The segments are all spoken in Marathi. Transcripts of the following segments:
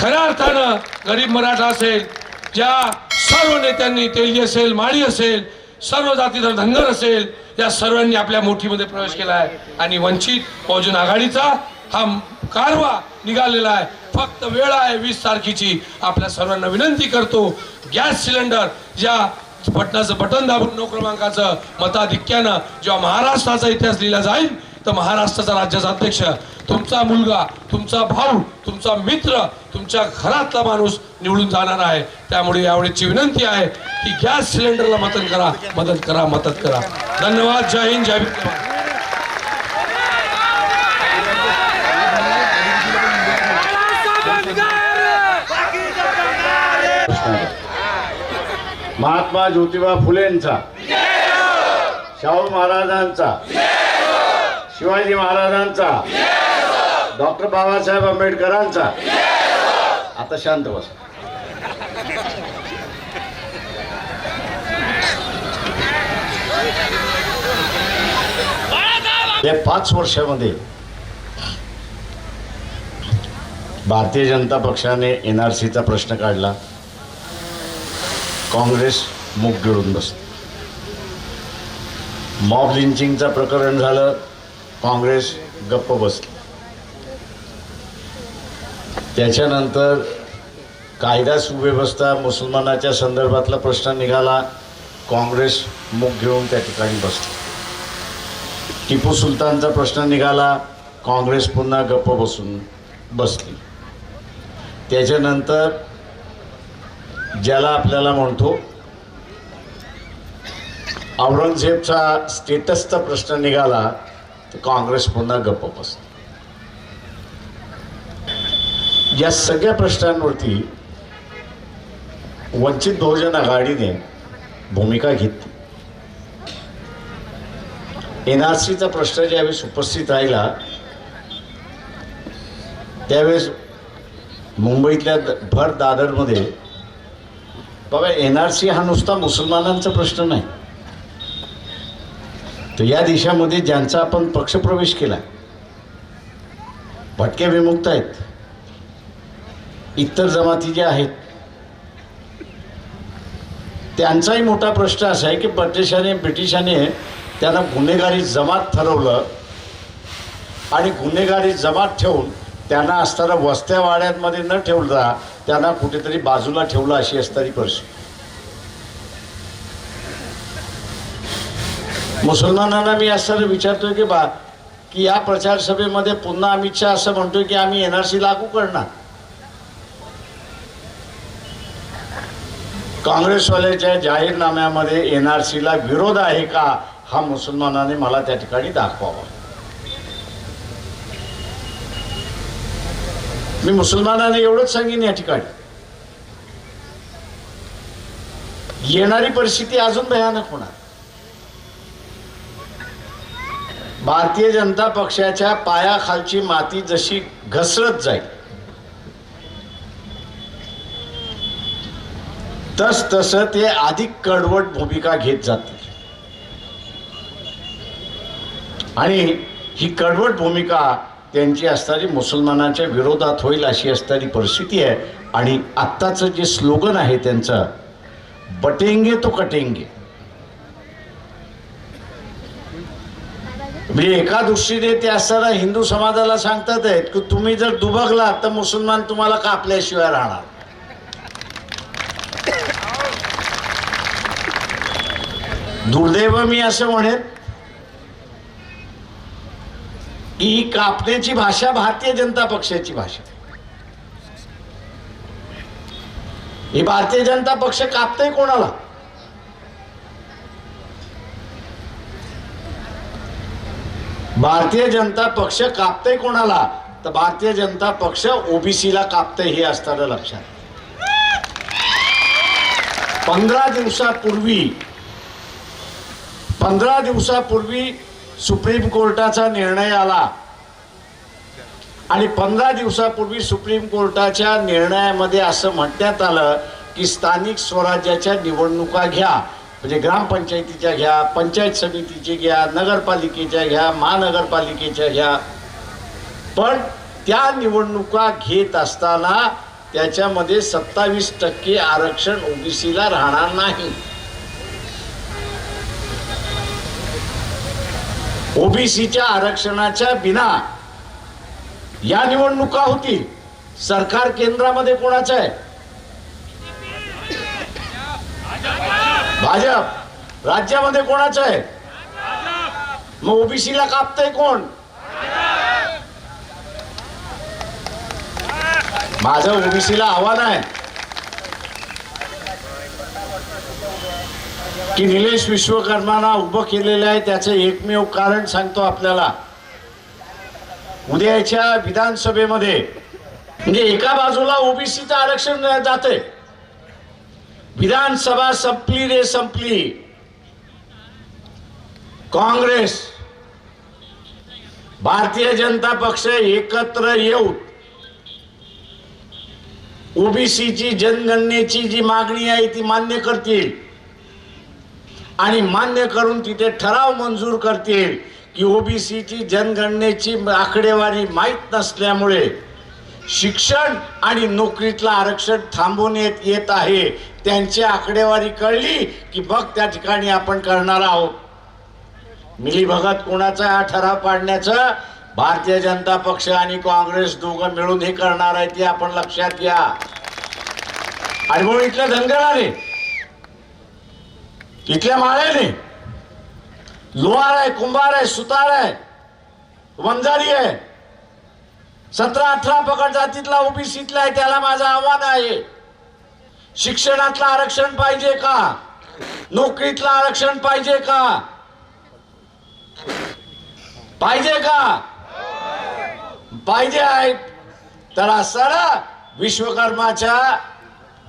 खऱ्या अर्थानं गरीब मराठा असेल ज्या सर्व नेत्यांनी तेलगी असेल माळी असेल सर्व जातीचा धनगर असेल या सर्वांनी आपल्या मोठीमध्ये प्रवेश केला आहे. आणि वंचित बहुजन आघाडीचा हा कारवा निघालेला आहे. फक्त वेळ आहे वीस तारखेची. आपल्या सर्वांना विनंती करतो गॅस सिलेंडर ज्या बटनाचं बटन दाबून नो क्रमांकाचं मताधिक्यानं जेव्हा महाराष्ट्राचा इतिहास लिहिला जाईल तर महाराष्ट्राचा राज्याचा अध्यक्ष तुमचा मुलगा तुमचा भाऊ तुमचा मित्र तुमच्या घरातला माणूस निवडून जाणार आहे. त्यामुळे यावेळीची विनंती आहे की गॅस सिलेंडरला मदत करा मदत करा मदत करा. धन्यवाद. जय हिंद जय भीम महात्मा ज्योतिबा फुलेंचा शाहू महाराजांचा शिवाजी महाराजांचा. डॉक्टर बाबासाहेब आंबेडकरांचा. आता शांत बस. या पाच वर्षामध्ये भारतीय जनता पक्षाने एन आर सीचा प्रश्न काढला. काँग्रेस मुख गिळून बसली. मॉब लिंचिंगचं प्रकरण झालं. काँग्रेस गप्प बसली. त्याच्यानंतर कायदा सुव्यवस्था मुसलमानाच्या संदर्भातला प्रश्न निघाला. काँग्रेस मुख घेऊन त्या ठिकाणी बसली. टिपू सुलतानचा प्रश्न निघाला. काँग्रेस पुन्हा गप्प बसून बसली. त्याच्यानंतर ज्याला आपल्याला म्हणतो औरंगजेबचा स्टेटसचा प्रश्न निघाला. तर काँग्रेस पुन्हा गप्प बसतो. या सगळ्या प्रश्नांवरती वंचित बहुजन आघाडीने भूमिका घेतली. एन आर सीचा प्रश्न ज्यावेळेस उपस्थित राहिला त्यावेळेस मुंबईतल्या भर दादरमध्ये बाबा एन आर सी हा नुसता मुसलमानांचा प्रश्न नाही. तर या देशामध्ये ज्यांचा आपण पक्षप्रवेश केला भटके विमुक्त आहेत इतर जमाती ज्या आहेत त्यांचाही मोठा प्रश्न असा आहे की ब्रिटिशाने ब्रिटिशाने त्यांना गुन्हेगारी जमात ठरवलं आणि गुन्हेगारी जमात ठेवून त्यांना असताना वस्त्या वाड्यांमध्ये न ठेवता त्यांना कुठेतरी बाजूला ठेवलं अशी असणारी परिस्थिती. मुसलमानांना मी असं विचारतोय की बा की या प्रचार सभेमध्ये पुन्हा अमित शहा असं म्हणतोय की आम्ही एन आर सी लागू करणार? काँग्रेसवाल्याच्या जाहीरनाम्यामध्ये एन आर सीला विरोध आहे का हा मुसलमानाने मला त्या ठिकाणी दाखवावा. मी मुसलमानाने एवढंच सांगेन या ठिकाणी. येणारी परिस्थिती अजून भयानक होणार. भारतीय जनता पक्षाच्या पायाखालची माती जशी घसरत जाईल तस तसं ते अधिक कडवट भूमिका घेत जातील. आणि ही कडवट भूमिका त्यांची असणारी मुसलमानांच्या विरोधात होईल अशी असणारी परिस्थिती आहे. आणि आत्ताचं जे स्लोगन आहे त्यांचं बटेंगे तो कटेंगे. मी एका दृष्टीने ते असताना हिंदू समाजाला सांगतात आहेत की तुम्ही जर दुबकला तर मुसलमान तुम्हाला कापल्याशिवाय राहणार. दुर्दैव मी असं म्हणेन ही कापण्याची भाषा भारतीय जनता पक्षाची भाषा. ही भारतीय जनता पक्ष कापतय कोणाला? भारतीय जनता पक्ष कापतय कोणाला? तर भारतीय जनता पक्ष ओबीसीला कापतय हे असताना लक्षात. पंधरा दिवसापूर्वी पंधरा दिवसापूर्वी सुप्रीम कोर्टाचा निर्णय आला. आणि पंधरा दिवसापूर्वी सुप्रीम कोर्टाच्या निर्णयामध्ये असं म्हणण्यात आलं की स्थानिक स्वराज्याच्या निवडणुका घ्या. म्हणजे ग्रामपंचायतीच्या घ्या पंचायत समितीची घ्या नगरपालिकेच्या घ्या महानगरपालिकेच्या घ्या. पण त्या निवडणुका घेत असताना त्याच्यामध्ये सत्तावीस टक्के आरक्षण ओबीसीला राहणार नाही. ओबीसीच्या आरक्षणाच्या बिना या निवडणुका होतील. सरकार केंद्रामध्ये कोणाचं आहे? भाजप राज्यामध्ये कोणाचं आहे? मग ओबीसीला कापतय कोण? माझं ओबीसीला आव्हान आहे की निलेश विश्वकर्मानं उभं केलेलं आहे त्याचं एकमेव कारण सांगतो आपल्याला. उद्याच्या विधानसभेमध्ये म्हणजे एका बाजूला ओबीसीचं आरक्षण जाते विधानसभा संपली रे संपली. काँग्रेस भारतीय जनता पक्ष एकत्र येऊन ओबीसीची जनगणनेची जी मागणी आहे ती मान्य करतील. आणि मान्य करून तिथे ठराव मंजूर करतील की ओबीसीची जनगणनेची आकडेवारी माहीत नसल्यामुळे शिक्षण आणि नोकरीतलं आरक्षण थांबवण्यात येत आहे. त्यांची आकडेवारी कळली की मग त्या ठिकाणी आपण करणार आहोत. मिली भगत कोणाचा हा ठराव पाडण्याचं? भारतीय जनता पक्ष आणि काँग्रेस दोघं मिळून हे करणार आहे ते आपण लक्षात घ्या. आणि म्हणून इथल्या धनगराने इथल्या माळ्याने लोहार आहे कुंभार आहे सुतार आहे वंजारी आहे सतरा अठरा पकड जातीतला ओबीसीतला आहे त्याला माझं आव्हान आहे. शिक्षणातलं आरक्षण पाहिजे का? नोकरीतलं आरक्षण पाहिजे का? पाहिजे का? पाहिजे आहे. तर असताना विश्वकर्माच्या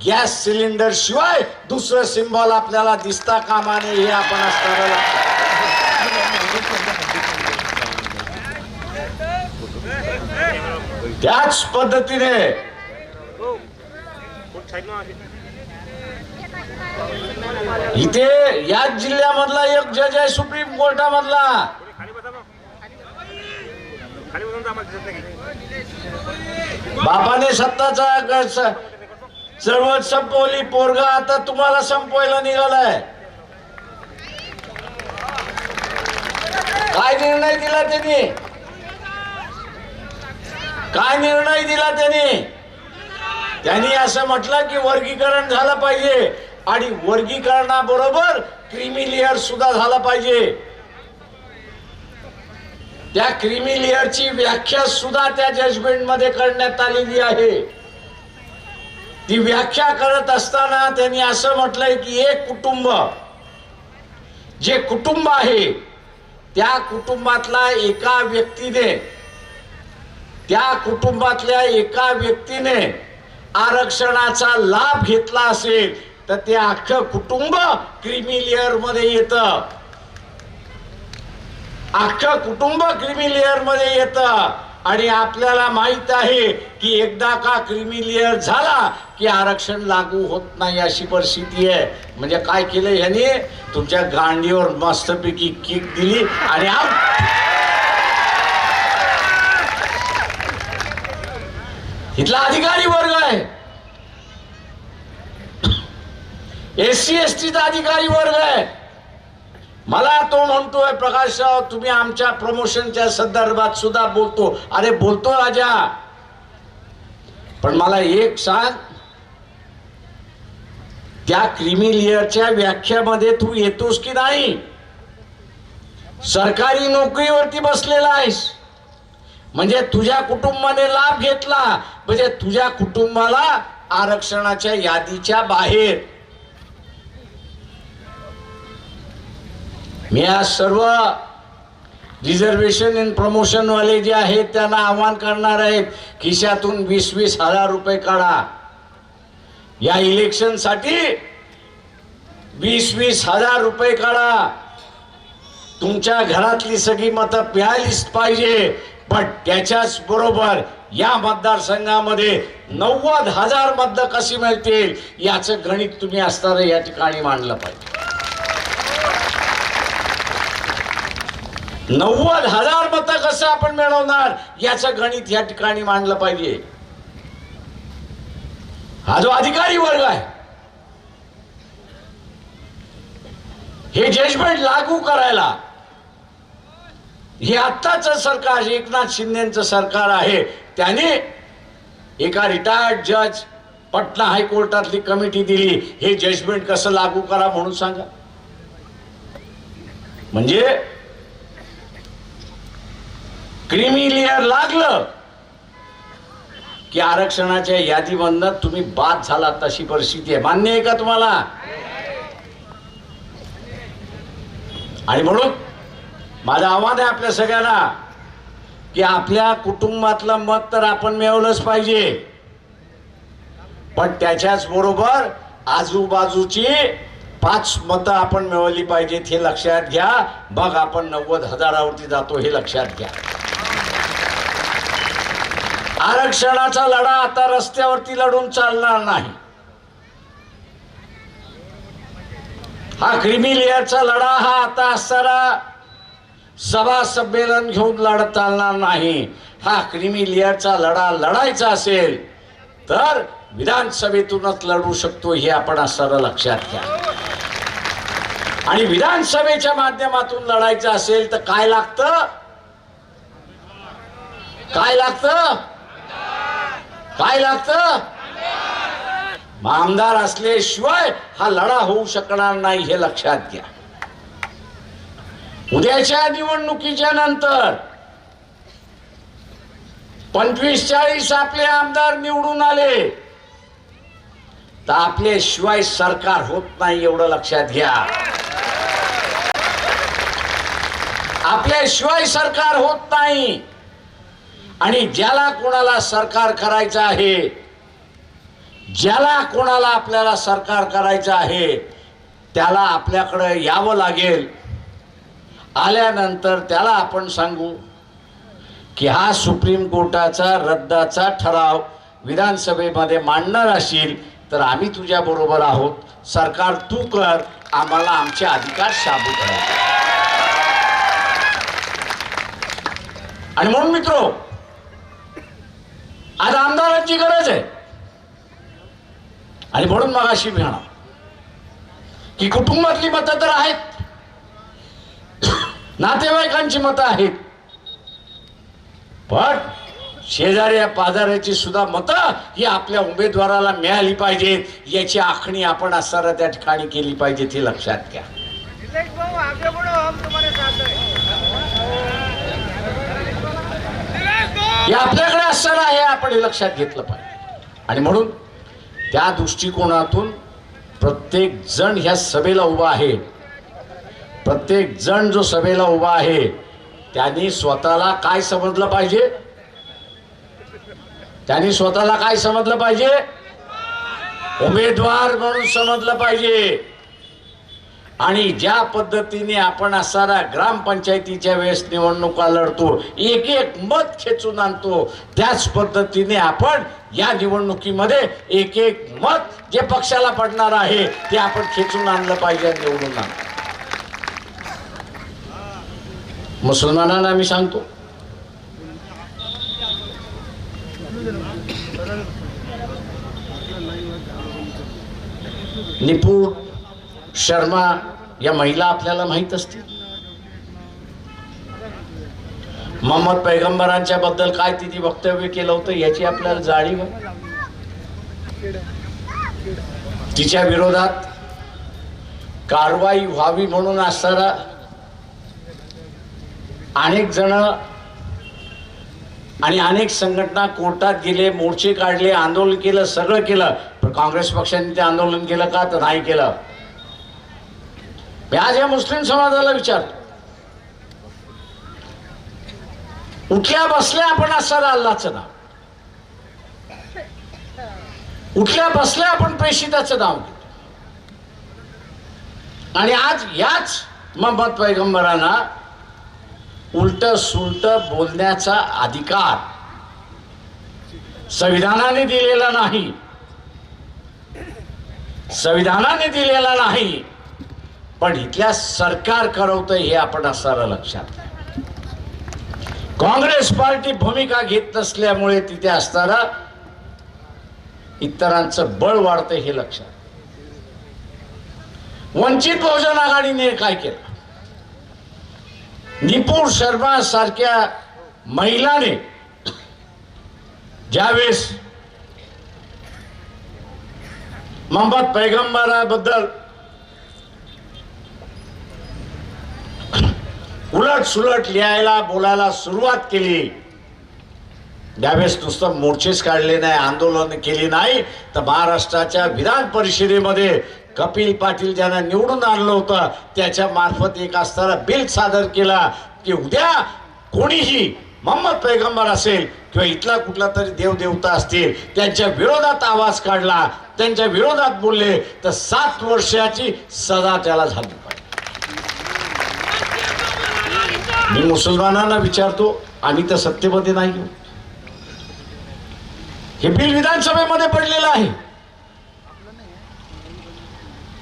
गॅस सिलेंडर शिवाय दुसरं सिंबॉल आपल्याला दिसता कामा नये हे आपण असताना त्याच पद्धतीने इथे याच जिल्ह्यामधला एक जज आहे सुप्रीम कोर्टामधला. बापाने सत्ताचा चळवळ संपवली पोरगा आता तुम्हाला संपवायला निघालाय. काय निर्णय दिला त्यांनी? काय निर्णय दिला त्यांनी? त्यांनी असं म्हटलं की वर्गीकरण झालं पाहिजे. आणि वर्गीकरणाबरोबर क्रिमी लेअर सुद्धा झाला पाहिजे. त्या क्रिमी लेअरची व्याख्या सुद्धा त्या जजमेंटमध्ये करण्यात आलेली आहे. ती व्याख्या करत असताना त्यांनी असं म्हटलंय की एक कुटुंब जे कुटुंब आहे त्या कुटुंबातला एका व्यक्तीने त्या कुटुंबातल्या एका व्यक्तीने आरक्षणाचा लाभ घेतला असेल. तर ते अख्खं कुटुंब क्रिमी लेअरमध्ये येतं. अख्खं कुटुंब क्रिमी लेअरमध्ये येतं. आणि आपल्याला माहीत आहे की एकदा का क्रिमी लेअर झाला की आरक्षण लागू होत नाही अशी परिस्थिती आहे. म्हणजे काय केलं याने तुमच्या गांडीवर मस्तपैकी किक दिली आणि इथला अधिकारी वर्ग आहे. एस सी एस टीचा अधिकारी वर्ग आहे. मला तो म्हणतोय प्रकाशराव तुम्ही आमच्या प्रमोशनच्या संदर्भात सुद्धा बोलतो. अरे बोलतो राजा. पण मला एक सांग. त्या क्रिमी व्याख्यामध्ये तू येतोस की नाही? सरकारी नोकरीवरती बसलेला आहेस. म्हणजे तुझ्या कुटुंबाने लाभ घेतला. म्हणजे तुझ्या कुटुंबाला आरक्षणाच्या यादीच्या बाहेर. मी आज सर्व रिझर्वेशन अँड प्रमोशनवाले जे आहेत त्यांना आव्हान करणार आहेत खिशातून वीस वीस हजार रुपये काढा. या इलेक्शनसाठी वीस वीस हजार रुपये काढा. तुमच्या घरातली सगळी मतं प्यायलीच पाहिजे पण त्याच्याच बरोबर या मतदारसंघामध्ये नव्वद हजार मत कशी मिळतील याचं गणित तुम्ही असताना या ठिकाणी मांडलं पाहिजे. नव्वद हजार मतं कसं आपण मिळवणार? याचं गणित या ठिकाणी मांडलं पाहिजे. हा जो अधिकारी वर्ग आहे हे जजमेंट लागू करायला हे आत्ताच सरकार एकनाथ शिंदेचं सरकार आहे त्याने एका रिटायर्ड जज पटना हायकोर्टातली कमिटी दिली. हे जजमेंट कसं लागू करा म्हणून सांगा. म्हणजे क्रिमिलियर लागलं की आरक्षणाच्या यादीमधनं तुम्ही बाद झाला तशी परिस्थिती आहे. मान्य आहे का तुम्हाला? आणि म्हणून माझं आव्हान आहे आपल्या सगळ्यांना की आपल्या कुटुंबातलं मत तर आपण मिळवलंच पाहिजे. पण त्याच्याच बरोबर आजूबाजूची पाच मतं आपण मिळवली पाहिजेत हे लक्षात घ्या. मग आपण नव्वद हजारावरती जातो हे लक्षात घ्या. आरक्षणाचा लढा आता रस्त्यावरती लढून चालणार नाही. हा क्रिमिलियरचा लढा हा आता असणारा सभा संमेलन घेऊन लढत चालणार नाही. हा क्रिमिलियरचा लढा लढायचा असेल तर विधानसभेतूनच लढू शकतो हे आपण असताना लक्षात घ्या. आणि विधानसभेच्या माध्यमातून लढायचं असेल तर काय लागतं? काय लागतं? काय लागत? आमदार असल्याशिवाय हा लढा होऊ शकणार नाही हे लक्षात घ्या. उद्याच्या निवडणुकीच्या नंतर पंचवीस चाळीस आपले आमदार निवडून आले. तर आपल्याशिवाय सरकार होत नाही एवढं लक्षात घ्या. आपल्याशिवाय सरकार होत नाही. आणि ज्याला कोणाला सरकार करायचं आहे ज्याला कोणाला आपल्याला सरकार करायचं आहे त्याला आपल्याकडं यावं लागेल. आल्यानंतर त्याला आपण सांगू की हा सुप्रीम कोर्टाचा रद्दाचा ठराव विधानसभेमध्ये मांडणार असेल तर आम्ही तुझ्याबरोबर आहोत. सरकार तू कर आम्हाला आमचे अधिकार शाबू करा आणि म्हणून मित्रो आज आमदारांची गरज आहे आणि म्हणून मग अशी म्हणा की कुटुंबातली मतं तर आहेत नातेवाईकांची मतं आहेत पण शेजाऱ्या पाजाऱ्याची सुद्धा मतं ही आपल्या उमेदवाराला मिळाली पाहिजेत याची आखणी आपण असताना त्या ठिकाणी केली पाहिजे ती लक्षात घ्या हे आपल्याकडे असताना हे आपण लक्षात घेतलं पाहिजे. आणि म्हणून त्या दृष्टिकोनातून प्रत्येक जण ह्या सभेला उभा आहे. प्रत्येक जण जो सभेला उभा आहे त्यांनी स्वतःला काय समजलं पाहिजे? त्यांनी स्वतःला काय समजलं पाहिजे? उमेदवार म्हणून समजलं पाहिजे. आणि ज्या पद्धतीने आपण असणाऱ्या ग्रामपंचायतीच्या वेळेस निवडणुका लढतो एक एक मत खेचून आणतो त्याच पद्धतीने आपण या निवडणुकीमध्ये एक एक मत जे पक्षाला पडणार आहे ते आपण खेचून आणलं पाहिजे निवडून आणलं. मुसलमानांना मी सांगतो. निपुण शर्मा या महिला आपल्याला माहीत असतील. मोहम्मद पैगंबरांच्या बद्दल काय तिने वक्तव्य केलं होतं याची आपल्याला जाणीव तिच्या विरोधात कारवाई व्हावी म्हणून असणारा अनेक जण आणि अनेक संघटना कोर्टात गेले मोर्चे काढले आंदोलन केलं सगळं केलं. पण काँग्रेस पक्षाने ते आंदोलन केलं का? तर नाही केलं. मी आज या मुस्लिम समाजाला विचारतो उठल्या बसल्या आपण असताना अल्लाचं नाव. उठल्या बसल्या आपण प्रेषिताचं नाव घेतो. आणि आज याच मोहम्मद पैगंबरांना उलट सुलट बोलण्याचा अधिकार संविधानाने दिलेला नाही. संविधानाने दिलेला नाही. पण इथल्या सरकार करवतं हे आपण असायला लक्षात. काँग्रेस पार्टी भूमिका घेत नसल्यामुळे तिथे असताना इतरांचं बळ वाढतं हे लक्षात. वंचित बहुजन आघाडीने काय केलं? निपुण शर्मा सारख्या महिलाने ज्यावेळेस मोहम्मद पैगंबराबद्दल उलट सुलट लिहायला बोलायला सुरुवात केली. त्यावेळेस नुसतं मोर्चेच काढले नाही आंदोलन केली नाही तर महाराष्ट्राच्या विधान परिषदेमध्ये कपिल पाटील ज्यांना निवडून आणलं होतं त्याच्या मार्फत एक असताना बिल सादर केला की उद्या कोणीही मोहम्मद पैगंबर असेल किंवा इथला कुठला तरी देवदेवता असतील त्यांच्या विरोधात आवाज काढला त्यांच्या विरोधात बोलले तर सात वर्षाची सजा त्याला झाली. मी मुसलमानांना विचारतो आम्ही तर सत्तेमध्ये नाही हे बिल विधानसभेमध्ये पडलेलं आहे.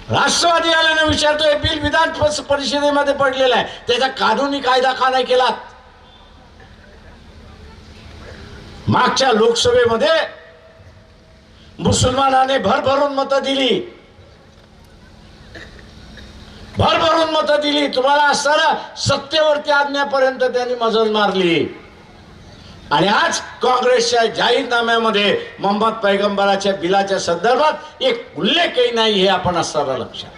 राष्ट्रवादी आल्यानं विचारतो हे बिल विधान परिषदेमध्ये पडलेलं आहे. त्याचा कानूनी कायदा का नाही केला मागच्या लोकसभेमध्ये मुसलमानाने भरभरून मतं दिली. भरभरून मतं दिली. तुम्हाला असताना सत्तेवरती आणण्यापर्यंत त्यांनी मजल मारली. आणि आज काँग्रेसच्या जाहीरनाम्यामध्ये मोहम्मद पैगंबराच्या बिलाच्या संदर्भात एक उल्लेखही नाही हे आपण असताना लक्षात.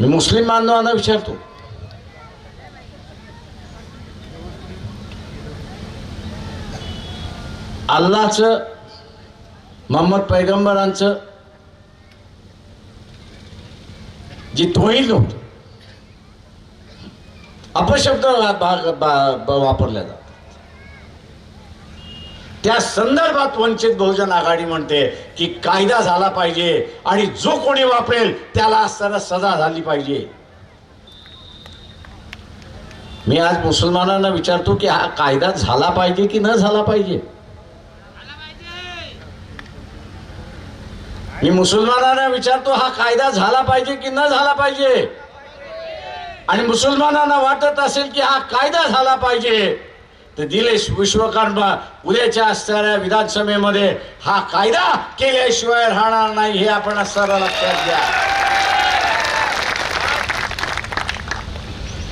मी मुस्लिम बांधवांना विचारतो. अल्लाचं मोहम्मद पैगंबरांचं जी तोहीद होत अपशब्द भाग- बा- ब- वापरल्या जातात. त्या संदर्भात वंचित बहुजन आघाडी म्हणते की कायदा झाला पाहिजे आणि जो कोणी वापरेल त्याला असताना सजा झाली पाहिजे. मी आज मुसलमानांना विचारतो की हा कायदा झाला पाहिजे की न झाला पाहिजे? मी मुसलमानांना विचारतो हा कायदा झाला पाहिजे की न झाला पाहिजे? आणि मुसलमानांना वाटत असेल की हा कायदा झाला पाहिजे तर दिलेश विश्वकर्मा उद्याच्या असणाऱ्या विधानसभेमध्ये हा कायदा केल्याशिवाय राहणार नाही हे आपण असताना लक्षात घ्या.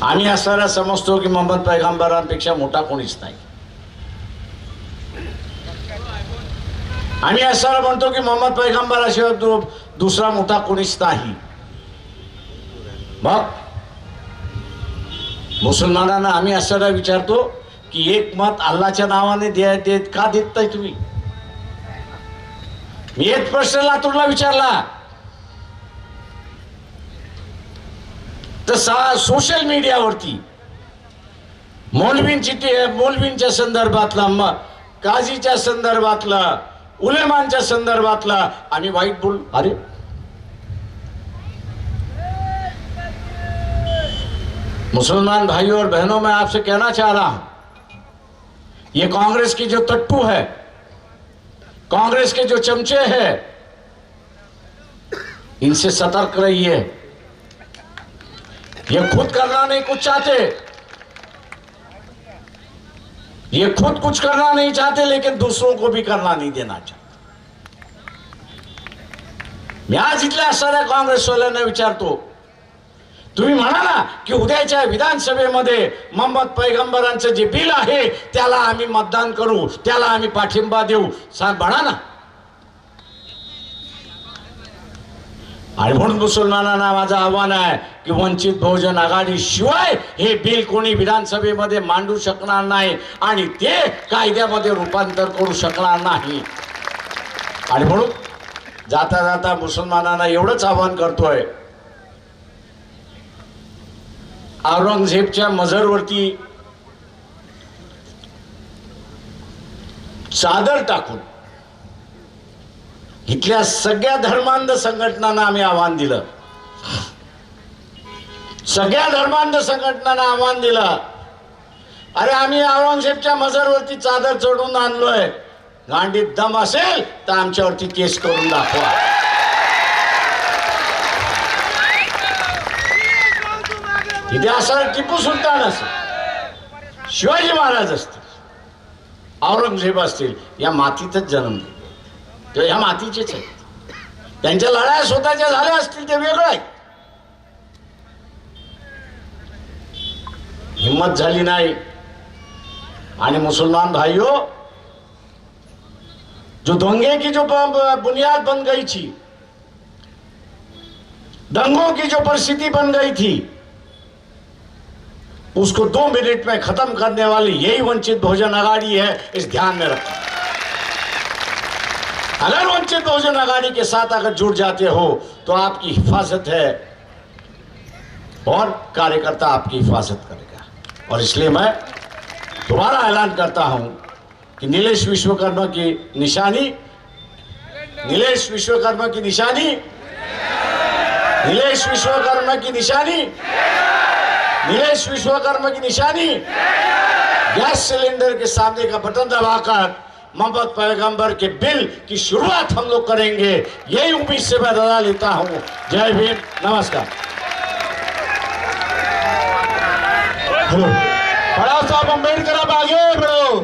आम्ही असताना समजतो की मोहम्मद पैगंबरांपेक्षा मोठा कोणीच नाही. आम्ही असं म्हणतो की मोहम्मद पैगंबराशिवाय दुसरा मोठा कोणीच नाही. मग मुसलमानांना आम्ही असं विचारतो की एक मत अल्लाच्या नावाने द्या देत का देत नाही तुम्ही? मी एक प्रश्न लातूरला विचारला. तर सोशल मीडियावरती मौलवींची मोलवींच्या मौलवींच्या संदर्भातला मग काझीच्या संदर्भातला उलेमांच्या संदर्भातला आम्ही वाईट बोल, अरे. मुसलमान भाइयों और बहनों, मैं आपसे कहना चाह रहा हूँ, ये कांग्रेस की जो तट्टू है, कांग्रेस के जो चमचे हैं, इनसे सतर्क रहिए। ये खुद करना नहीं कुछ चाहते। ये खुद कुछ करना नहीं चाहते लेकिन दूसरों को भी करना नहीं देना चाहते। मी आज इथल्या असणाऱ्या काँग्रेसवाल्यांना विचारतो तुम्ही म्हणा ना की उद्याच्या विधानसभेमध्ये मोहम्मद पैगंबरांचं जे बिल आहे त्याला आम्ही मतदान करू त्याला आम्ही पाठिंबा देऊ। सांग म्हणा ना आणि म्हणून मुसलमानांना माझं आव्हान आहे की वंचित बहुजन आघाडी शिवाय हे बिल कोणी विधानसभेमध्ये मांडू शकणार नाही आणि ते कायद्यामध्ये रूपांतर करू शकणार नाही. आणि म्हणून जाता जाता मुसलमानांना एवढंच आव्हान करतोय. औरंगजेबच्या मजरवरती चादर टाकून इथल्या सगळ्या धर्मांध संघटनांना आम्ही आव्हान दिलं. सगळ्या धर्मांध संघटनांना आव्हान दिलं. अरे आम्ही औरंगजेबच्या मजरवरती चादर चढून आणलोय. गांडीत दम असेल तर आमच्यावरती केस करून दाखवा. तिथे असं टिपू सुलतान असेल शिवाजी महाराज असतील. औरंगजेब असतील. या मातीतच जन्मले किंवा ह्या मातीचेच आहेत. त्यांच्या लढाया स्वतःच्या झाल्या असतील ते वेगळं आहे. हिम्मत झाली नाही. आणि मुसलमान भाइयों जो दंगे की जो बुनियाद बन गई थी दंगों की जो परिस्थिति बन गई थी उसको दो मिनट में खत्म करने वाली यही वंचित भोजन अगाड़ी है इस ध्यान में रखा। अगर वंचित बहुजन अगाड़ी के साथ अगर जुड़ जाते हो तो आपकी हिफाजत है। और कार्यकर्ता आपकी हिफाजत करेगा। और इसलिए मैं दोबारा ऐलान करता हूँ कि नीलेश विश्वकर्मा की निशानी, नीलेश विश्वकर्मा की निशानी, नीलेश विश्वकर्मा की निशानी, नीलेश विश्वकर्मा की निशानी, गैस सिलेंडर के सामने का बटन दबाकर मोहम्मद पैगंबर के बिल की शुरुआत हम लोग करेंगे। यही उम्मीद से मैं दादा लेता हूँ। जय भीम। नमस्कार। बड़ा साहब अंबेडकर आप आगे बढ़ो।